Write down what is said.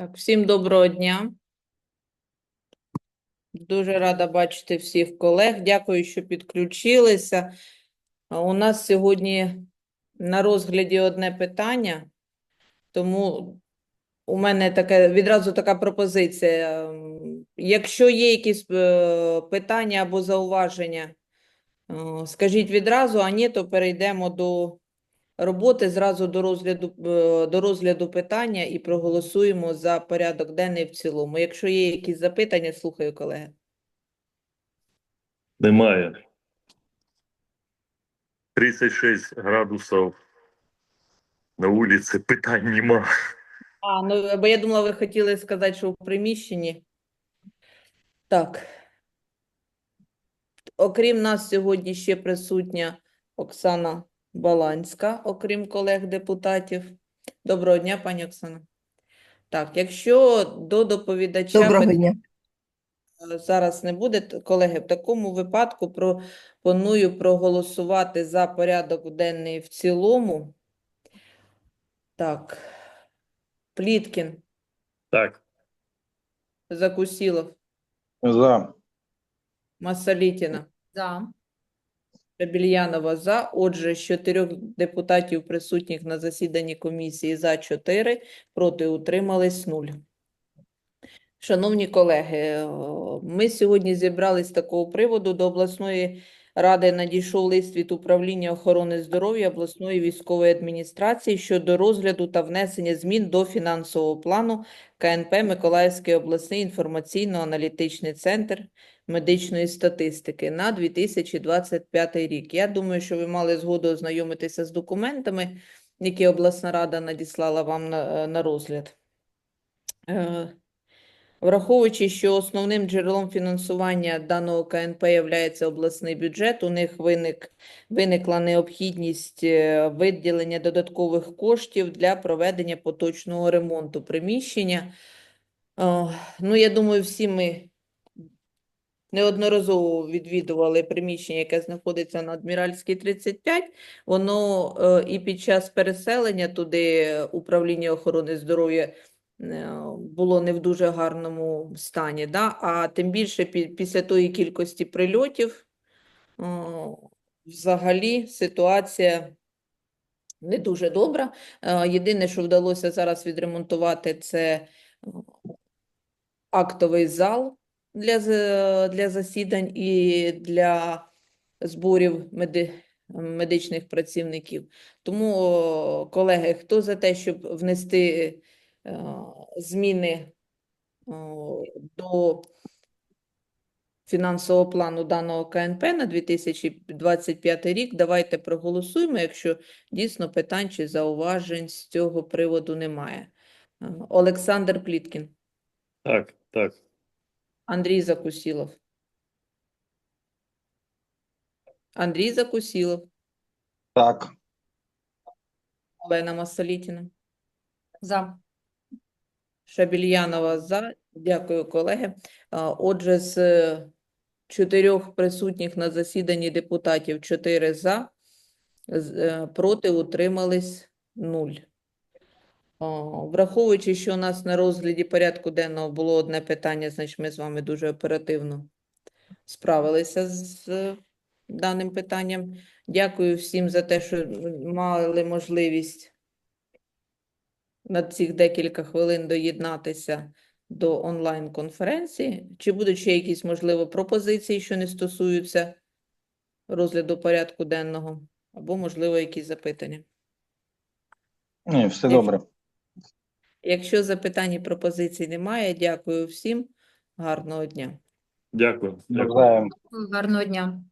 Так, всім доброго дня. Дуже рада бачити всіх колег. Дякую, що підключилися. У нас сьогодні на розгляді одне питання, тому у мене таке, відразу така пропозиція. Якщо є якісь е, питання або зауваження, е, скажіть відразу, а ні, то перейдемо до роботи зразу до розгляду, е, до розгляду питання і проголосуємо за порядок денний в цілому. Якщо є якісь запитання, слухаю, колеги. Немає. 36 градусів на вулиці, питань нема. А, ну, бо я думала, ви хотіли сказати, що в приміщенні. Так. Окрім нас, сьогодні ще присутня Оксана Баланська, окрім колег-депутатів. Доброго дня, пані Оксана. Так, якщо до доповідача Доброго дня. Е, Зараз не буде, колеги. В такому випадку пропоную проголосувати за порядок денний в цілому. Так. Пліткін, Так, Закусілов, За. Масалітіна, За. Шабільянова за. Отже, з чотирьох депутатів присутніх на засіданні комісії за чотири, проти утримались нуль. Шановні колеги, е, ми сьогодні зібрались з такого приводу. До обласної ради надійшов лист від управління охорони здоров'я обласної військової адміністрації щодо розгляду та внесення змін до фінансового плану КНП Миколаївський обласний інформаційно-аналітичний центр медичної статистики на 2025 рік. Я думаю, що ви мали згоду ознайомитися з документами, які обласна рада надіслала вам на, на розгляд. Е, Враховуючи, що основним джерелом фінансування даного КНП є обласний бюджет, у них виник, виникла необхідність е, виділення додаткових коштів для проведення поточного ремонту приміщення. Е, Ну, я думаю, всі ми неодноразово відвідували приміщення, яке знаходиться на Адміральській 35. Воно е, і під час переселення туди управління охорони здоров'я е, було не в дуже гарному стані. Да? А тим більше після тої кількості прильотів взагалі ситуація не дуже добра. Е, Єдине, що вдалося зараз відремонтувати, це актовий зал для, для засідань і для зборів меди, медичних працівників. Тому, колеги, хто за те, щоб внести е, зміни о, до фінансового плану даного КНП на 2025 рік, давайте проголосуємо, якщо дійсно питань чи зауважень з цього приводу немає. Е, Олександр Пліткін, так, так. Андрій Закусілов. Андрій Закусілов, Так. Олена Масалітіна. За. Шабільянова за. Дякую, колеги. Отже, з е, чотирьох присутніх на засіданні депутатів чотири за, е, проти утримались нуль. Враховуючи, що у нас на розгляді порядку денного було одне питання, значить ми з вами дуже оперативно справилися з даним питанням. Дякую всім за те, що мали можливість на цих декілька хвилин доєднатися до онлайн-конференції. Чи будуть ще якісь, можливо, пропозиції, що не стосуються розгляду порядку денного, або, можливо, якісь запитання? Ні, все добре. Якщо запитань і пропозицій немає, дякую всім. Гарного дня. Дякую. Дякую. Гарного дня.